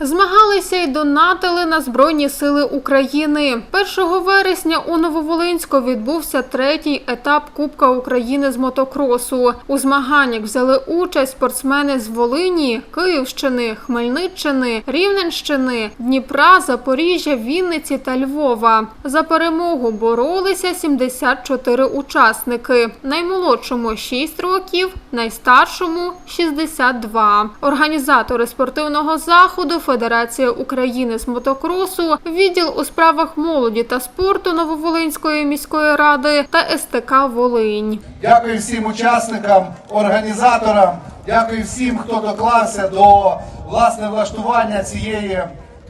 Змагалися й донатили на Збройні сили України. 1 вересня у Нововолинську відбувся третій етап Кубка України з мотокросу. У змаганнях взяли участь спортсмени з Волині, Київщини, Хмельниччини, Рівненщини, Дніпра, Запоріжжя, Вінниці та Львова. За перемогу боролися 74 учасники. Наймолодшому 6 років, найстаршому 62. Організатори спортивного заходу Федерація України з мотокросу, відділ у справах молоді та спорту Нововолинської міської ради та СТК Волинь. Дякую всім учасникам, організаторам, дякую всім, хто доклався до власне влаштування цієї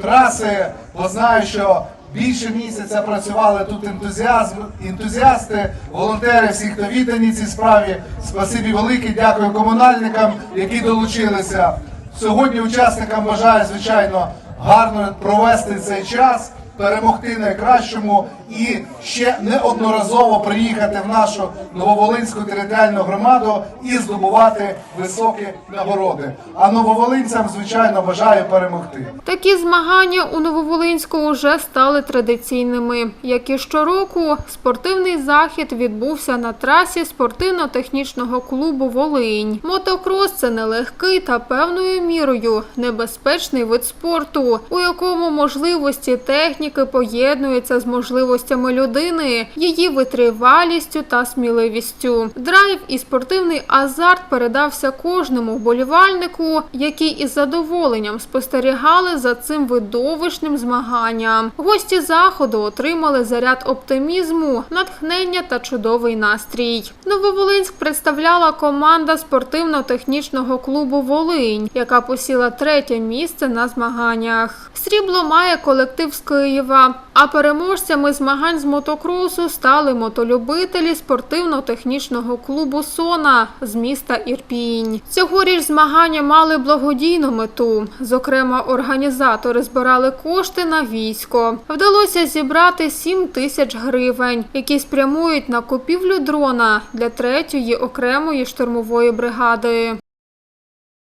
траси. Бо знаю, що більше місяця працювали тут ентузіазм, ентузіасти, волонтери, всі, хто віддані цій справі. Спасибі велике, дякую комунальникам, які долучилися. Сьогодні учасникам бажаю, звичайно, гарно провести цей час перемогти найкращому і ще неодноразово приїхати в нашу Нововолинську територіальну громаду і здобувати високі нагороди. А нововолинцям, звичайно, бажаю перемогти. Такі змагання у Нововолинську вже стали традиційними. Як і щороку, спортивний захід відбувся на трасі спортивно-технічного клубу Волинь. Мотокрос це нелегкий та певною мірою небезпечний вид спорту, у якому можливості техніки поєднуються з можливостями людини, її витривалістю та сміливістю. Драйв і спортивний азарт передався кожному вболівальнику, які із задоволенням спостерігали за цим видовищним змаганням. Гості заходу отримали заряд оптимізму, натхнення та чудовий настрій. Нововолинськ представляла команда спортивно-технічного клубу Волинь, яка посіла третє місце на змаганнях. Срібло має колектив з Києва. А переможцями змагань з мотокросу стали мотолюбителі спортивно-технічного клубу Сона з міста Ірпінь. Цьогоріч змагання мали благодійну мету. Зокрема, організатори збирали кошти на військо. Вдалося зібрати 7 тисяч гривень, які спрямують на купівлю дрона для третьої окремої штурмової бригади.